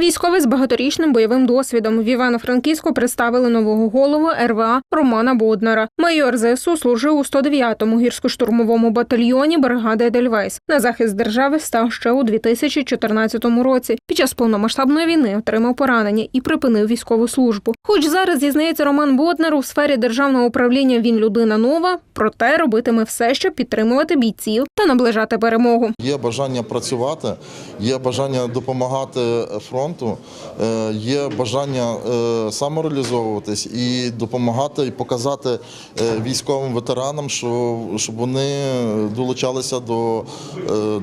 Військовий з багаторічним бойовим досвідом в Івано-Франківську представили нового голову РВА Романа Боднара. Майор ЗСУ служив у 109-му гірсько-штурмовому батальйоні бригади Едельвейс. На захист держави став ще у 2014 році. Під час повномасштабної війни отримав поранення і припинив військову службу. Хоч зараз зізнається Роман Боднар у сфері державного управління він людина нова, проте робитиме все, щоб підтримувати бійців та наближати перемогу. Є бажання працювати, є бажання допомагати фронту, е, є бажання е, самореалізовуватись і допомагати і показати е, військовим ветеранам, що щоб вони долучалися до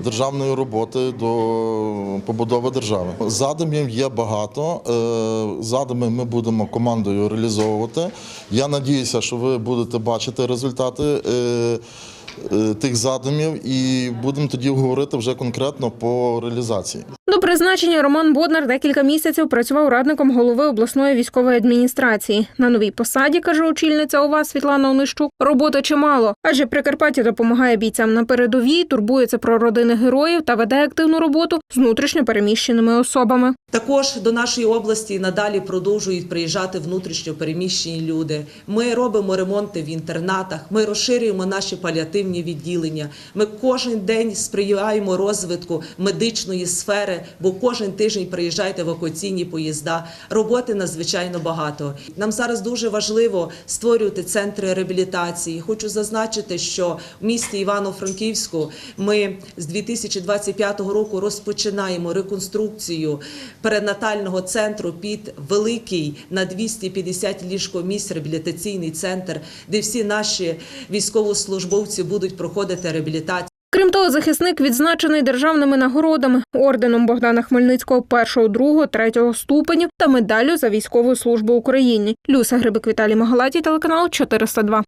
державної роботи, до побудови держави. Задумів є багато. Задуми ми будемо командою реалізовувати. Я надіюся, що ви будете бачити результати. Тих задумів, і будемо тоді говорити вже конкретно по реалізації. До призначення Роман Боднар декілька місяців працював радником голови обласної військової адміністрації. На новій посаді, каже очільниця ОВА Світлана Онищук, роботи чимало, адже Прикарпаття допомагає бійцям на передовій, турбується про родини героїв та веде активну роботу з внутрішньо переміщеними особами. Також до нашої області надалі продовжують приїжджати внутрішньо переміщені люди. Ми робимо ремонти в інтернатах, ми розширюємо наші паліативні відділення. Ми кожен день сприяємо розвитку медичної сфери, бо кожен тиждень приїжджають евакуаційні поїзда. Роботи надзвичайно багато. Нам зараз дуже важливо створювати центри реабілітації. Хочу зазначити, що в місті Івано-Франківську ми з 2025 року розпочинаємо реконструкцію перинатального центру під великий на 250 ліжкомісць реабілітаційний центр, де всі наші військовослужбовці будуть проходити реабілітацію. Крім того, захисник відзначений державними нагородами орденом Богдана Хмельницького першого, другого, третього ступенів та медаллю за військову службу Україні. Люся Грибик Віталій Магалатій, телеканал 402.